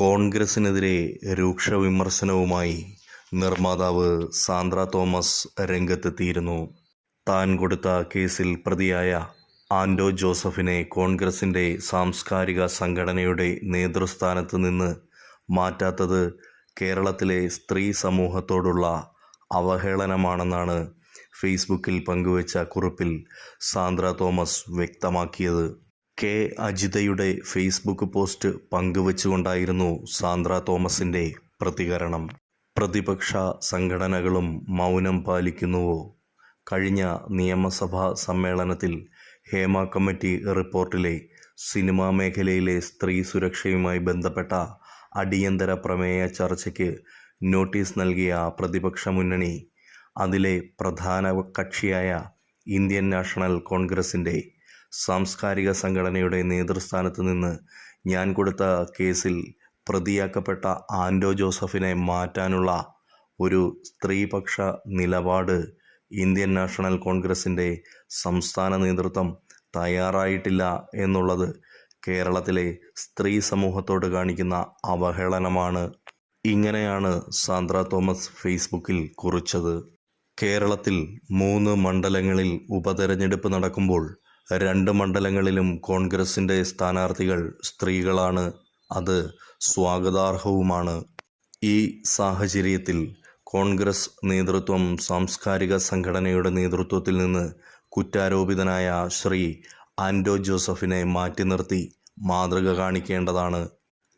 കോൺഗ്രസിനെതിരെ രൂക്ഷ വിമർശനവുമായി നിർമ്മാതാവ് സാന്ദ്ര തോമസ് രംഗത്തെത്തിയിരുന്നു. താൻ കൊടുത്ത കേസിൽ പ്രതിയായ ആൻഡോ ജോസഫിനെ കോൺഗ്രസിന്റെ സാംസ്കാരിക സംഘടനയുടെ നേതൃസ്ഥാനത്ത് നിന്ന് മാറ്റാത്തത് കേരളത്തിലെ സ്ത്രീ സമൂഹത്തോടുള്ള അവഹേളനമാണെന്നാണ് ഫേസ്ബുക്കിൽ പങ്കുവച്ച കുറിപ്പിൽ സാന്ദ്ര തോമസ് വ്യക്തമാക്കിയത്. കെ അജിതയുടെ ഫേസ്ബുക്ക് പോസ്റ്റ് പങ്കുവച്ചുകൊണ്ടായിരുന്നു സാന്ദ്ര തോമസിന്റെ പ്രതികരണം. പ്രതിപക്ഷ സംഘടനകളും മൗനം പാലിക്കുന്നുവോ? കഴിഞ്ഞ നിയമസഭാ സമ്മേളനത്തിൽ ഹേമ കമ്മിറ്റി റിപ്പോർട്ടിലെ സിനിമാ മേഖലയിലെ സ്ത്രീ സുരക്ഷയുമായി ബന്ധപ്പെട്ട അടിയന്തര പ്രമേയ ചർച്ചയ്ക്ക് നോട്ടീസ് നൽകിയ പ്രതിപക്ഷ മുന്നണി അതിലെ പ്രധാന കക്ഷിയായ ഇന്ത്യൻ നാഷണൽ കോൺഗ്രസിന്റെ സാംസ്കാരിക സംഘടനയുടെ നേതൃസ്ഥാനത്ത് നിന്ന് ഞാൻ കൊടുത്ത കേസിൽ പ്രതിയാക്കപ്പെട്ട ആൻഡോ ജോസഫിനെ മാറ്റാനുള്ള ഒരു സ്ത്രീപക്ഷ നിലപാട് ഇന്ത്യൻ നാഷണൽ കോൺഗ്രസിന്റെ സംസ്ഥാന നേതൃത്വം തയ്യാറായിട്ടില്ല എന്നുള്ളത് കേരളത്തിലെ സ്ത്രീ സമൂഹത്തോട് കാണിക്കുന്ന അവഹേളനമാണ്. ഇങ്ങനെയാണ് സാന്ദ്ര തോമസ് ഫേസ്ബുക്കിൽ കുറിച്ചത്. കേരളത്തിൽ മൂന്ന് മണ്ഡലങ്ങളിൽ ഉപതെരഞ്ഞെടുപ്പ് നടക്കുമ്പോൾ രണ്ട് മണ്ഡലങ്ങളിലും കോൺഗ്രസിന്റെ സ്ഥാനാർത്ഥികൾ സ്ത്രീകളാണ്. അത് സ്വാഗതാർഹവുമാണ്. ഈ സാഹചര്യത്തിൽ കോൺഗ്രസ് നേതൃത്വം സാംസ്കാരിക സംഘടനയുടെ നേതൃത്വത്തിൽ നിന്ന് കുറ്റാരോപിതനായ ശ്രീ ആൻഡോ ജോസഫിനെ മാറ്റി നിർത്തി മാതൃക കാണിക്കേണ്ടതാണ്.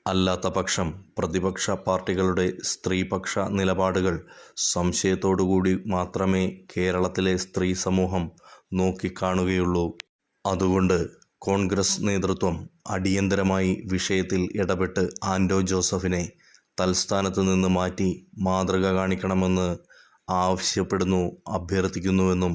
അല്ലാത്ത പക്ഷം പ്രതിപക്ഷ പാർട്ടികളുടെ സ്ത്രീപക്ഷ നിലപാടുകൾ സംശയത്തോടുകൂടി മാത്രമേ കേരളത്തിലെ സ്ത്രീ സമൂഹം നോക്കിക്കാണുകയുള്ളൂ. അതുകൊണ്ട് കോൺഗ്രസ് നേതൃത്വം അടിയന്തരമായി വിഷയത്തിൽ ഇടപെട്ട് ആൻഡോ ജോസഫിനെ തൽസ്ഥാനത്ത് നിന്ന് മാറ്റി മാതൃക കാണിക്കണമെന്ന് ആവശ്യപ്പെടുന്നു അഭ്യർത്ഥിക്കുന്നുവെന്നും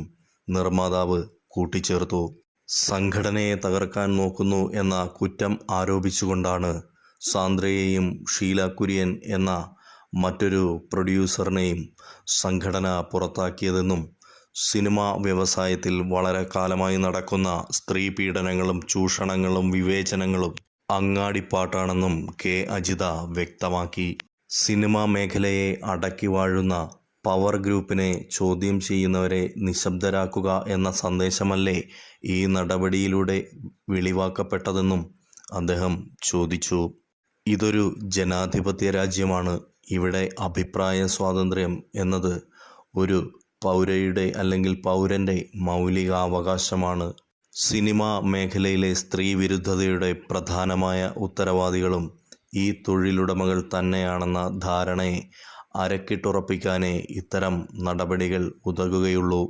നിർമ്മാതാവ് കൂട്ടിച്ചേർത്തു. സംഘടനയെ തകർക്കാൻ നോക്കുന്നു എന്ന കുറ്റം ആരോപിച്ചുകൊണ്ടാണ് സാന്ദ്രയെയും ഷീല കുര്യൻ എന്ന മറ്റൊരു പ്രൊഡ്യൂസറിനെയും സംഘടന പുറത്താക്കിയതെന്നും സിനിമാ വ്യവസായത്തിൽ വളരെ കാലമായി നടക്കുന്ന സ്ത്രീ പീഡനങ്ങളും ചൂഷണങ്ങളും വിവേചനങ്ങളും അങ്ങാടിപ്പാട്ടാണെന്നും കെ. അജിത വ്യക്തമാക്കി. സിനിമാ മേഖലയെ അടക്കി വാഴുന്ന പവർ ഗ്രൂപ്പിനെ ചോദ്യം ചെയ്യുന്നവരെ നിശബ്ദരാക്കുക എന്ന സന്ദേശമല്ലേ ഈ നടപടിയിലൂടെ വെളിവാക്കപ്പെട്ടതെന്നും അദ്ദേഹം ചോദിച്ചു. ഇതൊരു ജനാധിപത്യ രാജ്യമാണ്. ഇവിടെ അഭിപ്രായ സ്വാതന്ത്ര്യം എന്നത് ഒരു പൗരയുടെ അല്ലെങ്കിൽ പൗരന്റെ മൗലികാവകാശമാണ് സിനിമ മേഖലയിലെ സ്ത്രീ വിരുദ്ധതയുടെ പ്രധാനമായ ഉത്തരവാദികളും ഈ തൊഴിലുടമകൾ തന്നെയാണെന്ന ധാരണയെ അരക്കിട്ടുറപ്പിക്കാനേ ഇത്തരം നടപടികൾ ഉതകുകയുള്ളൂ.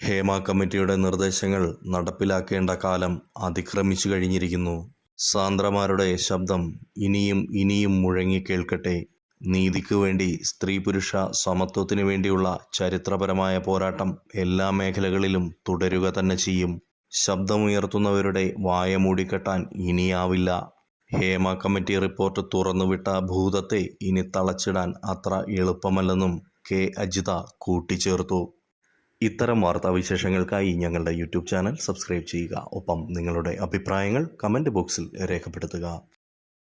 ഹേമ കമ്മിറ്റിയുടെ നിർദ്ദേശങ്ങൾ നടപ്പിലാക്കേണ്ട കാലം അതിക്രമിച്ചു കഴിഞ്ഞിരിക്കുന്നു. സാന്ദ്രമാരുടെ ശബ്ദം ഇനിയും ഇനിയും മുഴങ്ങിക്കേൾക്കട്ടെ നീതിക്ക് വേണ്ടി സ്ത്രീ പുരുഷ സമത്വത്തിനു വേണ്ടിയുള്ള ചരിത്രപരമായ പോരാട്ടം എല്ലാ മേഖലകളിലും തുടരുക തന്നെ ചെയ്യും. ശബ്ദമുയർത്തുന്നവരുടെ വായ മൂടിക്കെട്ടാൻ ഇനിയാവില്ല. ഹേമ കമ്മിറ്റി റിപ്പോർട്ട് തുറന്നുവിട്ട ഭൂതത്തെ ഇനി തളച്ചിടാൻ അത്ര എളുപ്പമല്ലെന്നും കെ. അജിത കൂട്ടിച്ചേർത്തു. ഇത്തരം വാർത്താവിശേഷങ്ങൾക്കായി ഞങ്ങളുടെ യൂട്യൂബ് ചാനൽ സബ്സ്ക്രൈബ് ചെയ്യുക. ഒപ്പം നിങ്ങളുടെ അഭിപ്രായങ്ങൾ കമന്റ് ബോക്സിൽ രേഖപ്പെടുത്തുക.